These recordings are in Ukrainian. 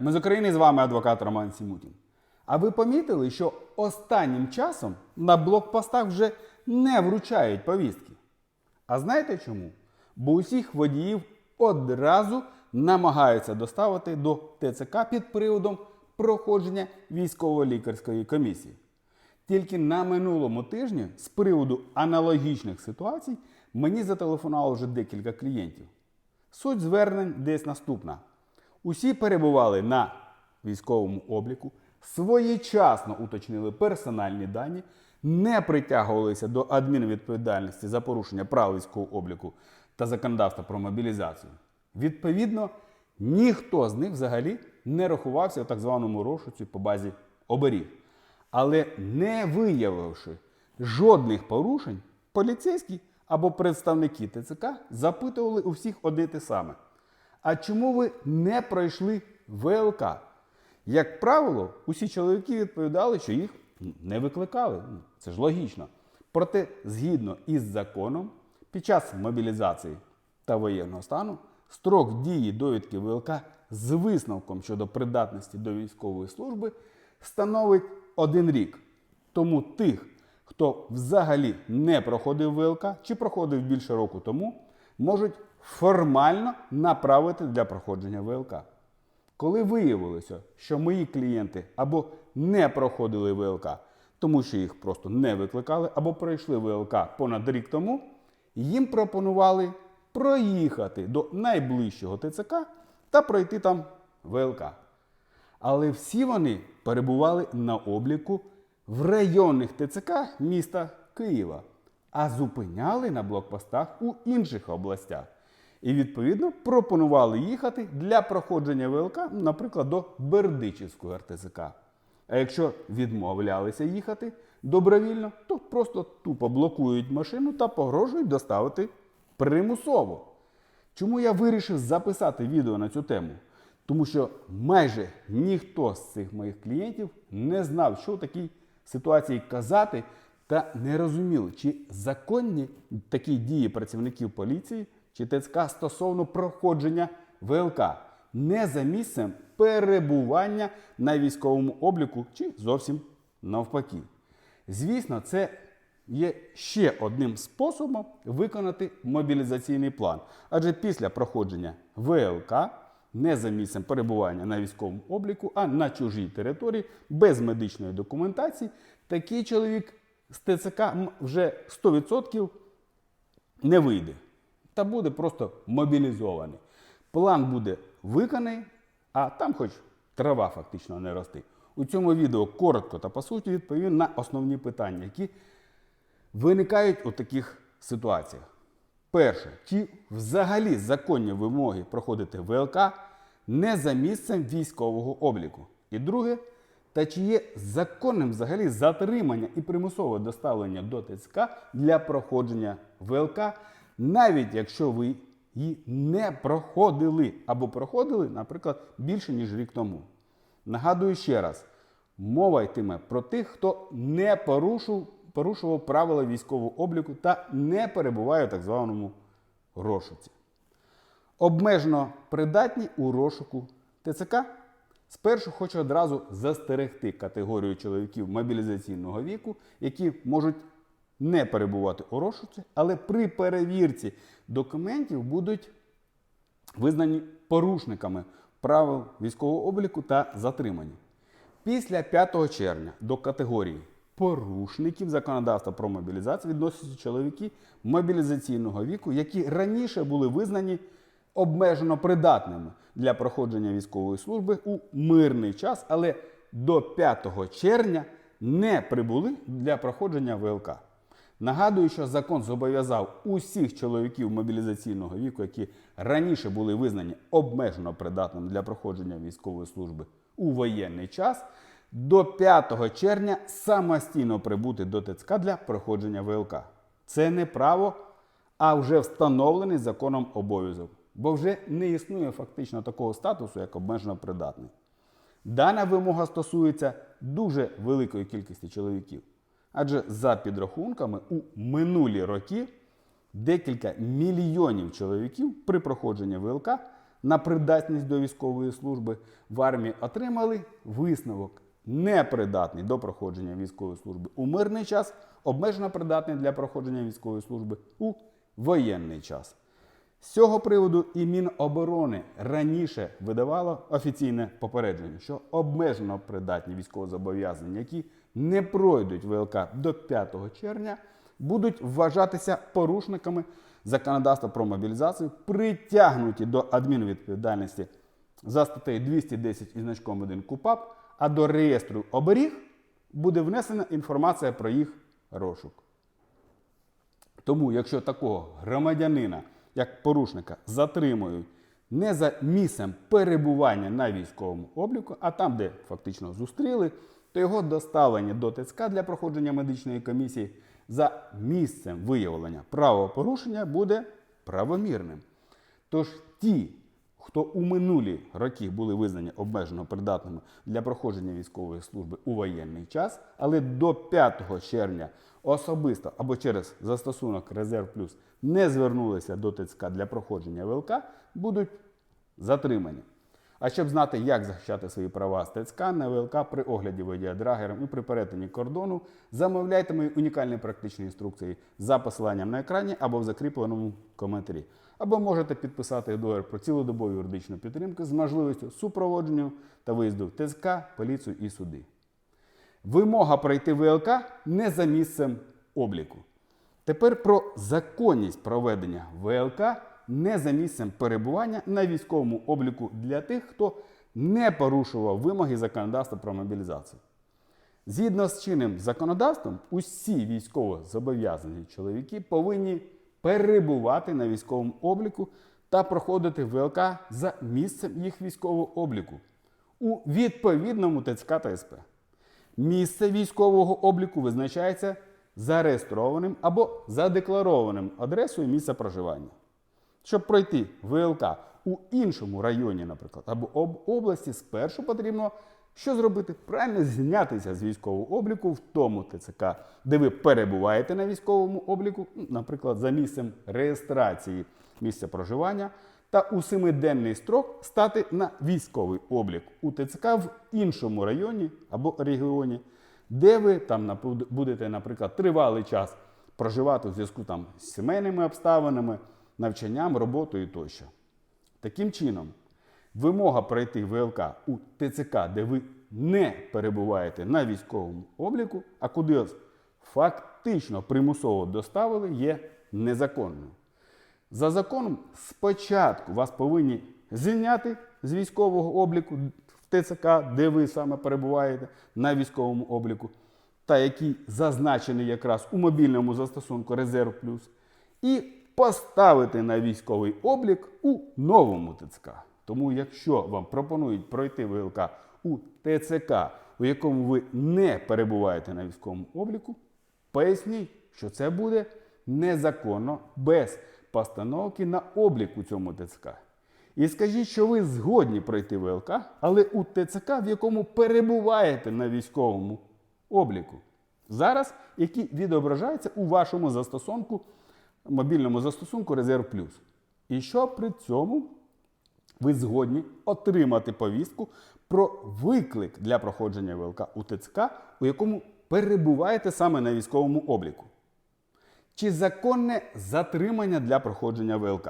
Ми з України з вами адвокат Роман Сімутін. А ви помітили, що останнім часом на блокпостах вже не вручають повістки? А знаєте чому? Бо усіх водіїв одразу намагаються доставити до ТЦК під приводом проходження військово-лікарської комісії. Тільки на минулому тижні з приводу аналогічних ситуацій мені зателефонувало вже декілька клієнтів. Суть звернень десь наступна. Усі перебували на військовому обліку, своєчасно уточнили персональні дані, не притягувалися до адмінвідповідальності за порушення прав військового обліку та законодавства про мобілізацію. Відповідно, ніхто з них взагалі не рахувався в так званому розшуці по базі оберіг. Але не виявивши жодних порушень, поліцейські або представники ТЦК запитували у всіх одне те саме. А чому ви не пройшли ВЛК? Як правило, усі чоловіки відповідали, що їх не викликали. Це ж логічно. Проте, згідно із законом, під час мобілізації та воєнного стану строк дії довідки ВЛК з висновком щодо придатності до військової служби становить один рік. Тому тих, хто взагалі не проходив ВЛК чи проходив більше року тому, можуть формально направити для проходження ВЛК. Коли виявилося, що мої клієнти або не проходили ВЛК, тому що їх просто не викликали, або пройшли ВЛК понад рік тому, їм пропонували проїхати до найближчого ТЦК та пройти там ВЛК. Але всі вони перебували на обліку в районних ТЦК міста Києва, а зупиняли на блокпостах у інших областях. І відповідно пропонували їхати для проходження ВЛК, наприклад, до Бердичівського РТЦК. А якщо відмовлялися їхати добровільно, то просто тупо блокують машину та погрожують доставити примусово. Чому я вирішив записати відео на цю тему? Тому що майже ніхто з цих моїх клієнтів не знав, що в такій ситуації казати, та не розуміли, чи законні такі дії працівників поліції чи ТЦК стосовно проходження ВЛК не за місцем перебування на військовому обліку чи зовсім навпаки. Звісно, це є ще одним способом виконати мобілізаційний план. Адже після проходження ВЛК не за місцем перебування на військовому обліку, а на чужій території без медичної документації, такий чоловік з ТЦК вже 100% не вийде та буде просто мобілізований. План буде виконаний, а там хоч трава фактично не рости. У цьому відео коротко та по суті відповім на основні питання, які виникають у таких ситуаціях. Перше, чи взагалі законні вимоги проходити ВЛК не за місцем військового обліку? І друге, та чи є законним взагалі затримання і примусове доставлення до ТЦК для проходження ВЛК, навіть якщо ви її не проходили або проходили, наприклад, більше ніж рік тому. Нагадую ще раз: мова йтиме про тих, хто не порушив, порушував правила військового обліку та не перебуває в так званому розшуці. Обмежено придатні у розшуку ТЦК. Спершу хочу одразу застерегти категорію чоловіків мобілізаційного віку, які можуть не перебувати у розшуці, але при перевірці документів будуть визнані порушниками правил військового обліку та затримані. Після 5 червня до категорії порушників законодавства про мобілізацію відносяться чоловіки мобілізаційного віку, які раніше були визнані обмежено придатними для проходження військової служби у мирний час, але до 5 червня не прибули для проходження ВЛК. Нагадую, що закон зобов'язав усіх чоловіків мобілізаційного віку, які раніше були визнані обмежено придатними для проходження військової служби у воєнний час, до 5 червня самостійно прибути до ТЦК для проходження ВЛК. Це не право, а вже встановлений законом обов'язок, бо вже не існує фактично такого статусу, як обмежено придатний. Дана вимога стосується дуже великої кількості чоловіків. Адже за підрахунками у минулі роки декілька мільйонів чоловіків при проходженні ВЛК на придатність до військової служби в армії отримали висновок непридатний до проходження військової служби у мирний час, обмежено придатний для проходження військової служби у воєнний час. З цього приводу і Міноборони раніше видавало офіційне попередження, що обмежено придатні військовозобов'язані, які не пройдуть ВЛК до 5 червня, будуть вважатися порушниками законодавства про мобілізацію, притягнуті до адмінвідповідальності за статтею 210 із значком 1 КУПАП, а до реєстру оберіг буде внесена інформація про їх розшук. Тому, якщо такого громадянина, як порушника, затримують не за місцем перебування на військовому обліку, а там, де фактично зустріли, то його доставлення до ТЦК для проходження медичної комісії за місцем виявлення правопорушення буде правомірним. Тож ті, хто у минулі роки були визнані обмежено придатними для проходження військової служби у воєнний час, але до 5 червня особисто або через застосунок Резерв Плюс не звернулися до ТЦК для проходження ВЛК, будуть затримані. А щоб знати, як захищати свої права з ТЦК на ВЛК при огляді водія-драгером і при перетині кордону, замовляйте мої унікальні практичні інструкції за посиланням на екрані або в закріпленому коментарі. Або можете підписати договір про цілодобову юридичну підтримку з можливістю супроводження та виїзду в ТЦК, поліцію і суди. Вимога пройти ВЛК не за місцем обліку. Тепер про законність проведення ВЛК не за місцем перебування на військовому обліку для тих, хто не порушував вимоги законодавства про мобілізацію. Згідно з чинним законодавством, усі військово зобов'язані чоловіки повинні перебувати на військовому обліку та проходити ВЛК за місцем їх військового обліку у відповідному ТЦК та СП. Місце військового обліку визначається зареєстрованим або задекларованим адресою місця проживання. Щоб пройти ВЛК у іншому районі, наприклад, або об області, спершу потрібно що зробити? Правильно знятися з військового обліку в тому ТЦК, де ви перебуваєте на військовому обліку, наприклад, за місцем реєстрації місця проживання, та у семиденний строк стати на військовий облік у ТЦК в іншому районі або регіоні, де ви там будете, наприклад, тривалий час проживати у зв'язку там з сімейними обставинами, навчанням, роботою тощо. Таким чином, вимога пройти ВЛК у ТЦК, де ви не перебуваєте на військовому обліку, а куди фактично примусово доставили, є незаконною. За законом спочатку вас повинні звільняти з військового обліку в ТЦК, де ви саме перебуваєте на військовому обліку, та який зазначений якраз у мобільному застосунку Резерв Плюс, і поставити на військовий облік у новому ТЦК. Тому, якщо вам пропонують пройти ВЛК у ТЦК, у якому ви не перебуваєте на військовому обліку, поясніть, що це буде незаконно без постановки на облік у цьому ТЦК. І скажіть, що ви згодні пройти ВЛК, але у ТЦК, в якому перебуваєте на військовому обліку. Зараз, які відображаються у вашому застосунку, мобільному застосунку Резерв Плюс. І що при цьому ви згодні отримати повістку про виклик для проходження ВЛК у ТЦК, у якому перебуваєте саме на військовому обліку. Чи законне затримання для проходження ВЛК?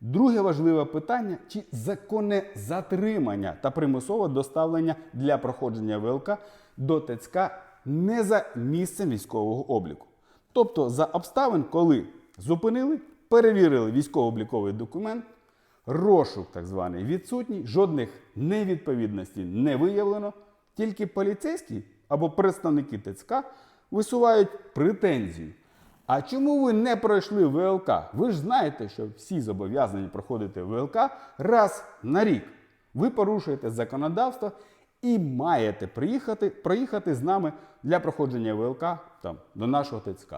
Друге важливе питання: чи законне затримання та примусове доставлення для проходження ВЛК до ТЦК не за місцем військового обліку? Тобто за обставин, коли зупинили, перевірили військово-обліковий документ, розшук так званий відсутній, жодних невідповідностей не виявлено, тільки поліцейські або представники ТЦК висувають претензію. А чому ви не пройшли ВЛК? Ви ж знаєте, що всі зобов'язані проходити ВЛК раз на рік. Ви порушуєте законодавство і маєте приїхати, проїхати з нами для проходження ВЛК там, до нашого ТЦК.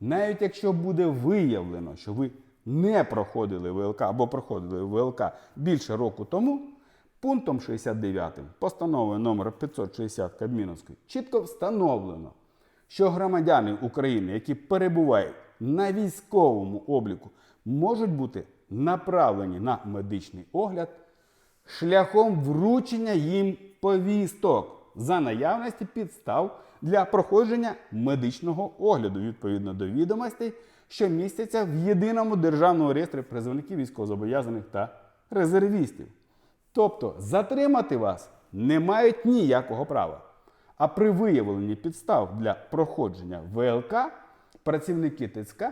Навіть якщо буде виявлено, що ви не проходили ВЛК або проходили ВЛК більше року тому, пунктом 69 постанови номер 560 Кабміновської чітко встановлено, що громадяни України, які перебувають на військовому обліку, можуть бути направлені на медичний огляд шляхом вручення їм повісток за наявності підстав для проходження медичного огляду відповідно до відомостей, що містяться в єдиному державному реєстрі призовників військовозобов'язаних та резервістів. Тобто затримати вас не мають ніякого права. А при виявленні підстав для проходження ВЛК працівники ТЦК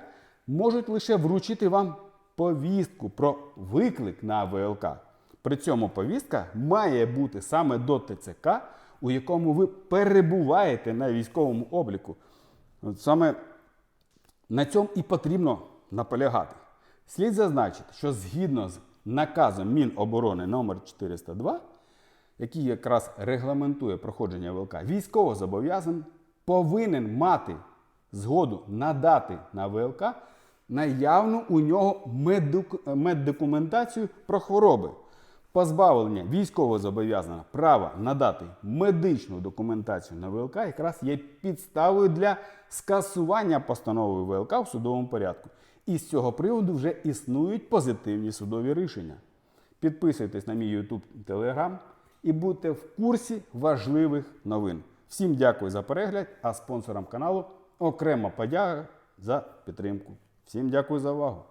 можуть лише вручити вам повістку про виклик на ВЛК. При цьому повістка має бути саме до ТЦК, у якому ви перебуваєте на військовому обліку. Саме на цьому і потрібно наполягати. Слід зазначити, що згідно з наказом Міноборони номер 402, який якраз регламентує проходження ВЛК, військовозобов'язаний повинен мати згоду надати на ВЛК наявну у нього меддоку- меддокументацію про хвороби. Позбавлення військовозобов'язаного права надати медичну документацію на ВЛК якраз є підставою для скасування постанови ВЛК в судовому порядку. І з цього приводу вже існують позитивні судові рішення. Підписуйтесь на мій YouTube Telegram і будьте в курсі важливих новин. Всім дякую за перегляд, а спонсорам каналу окрема подяка за підтримку. Всім дякую за увагу.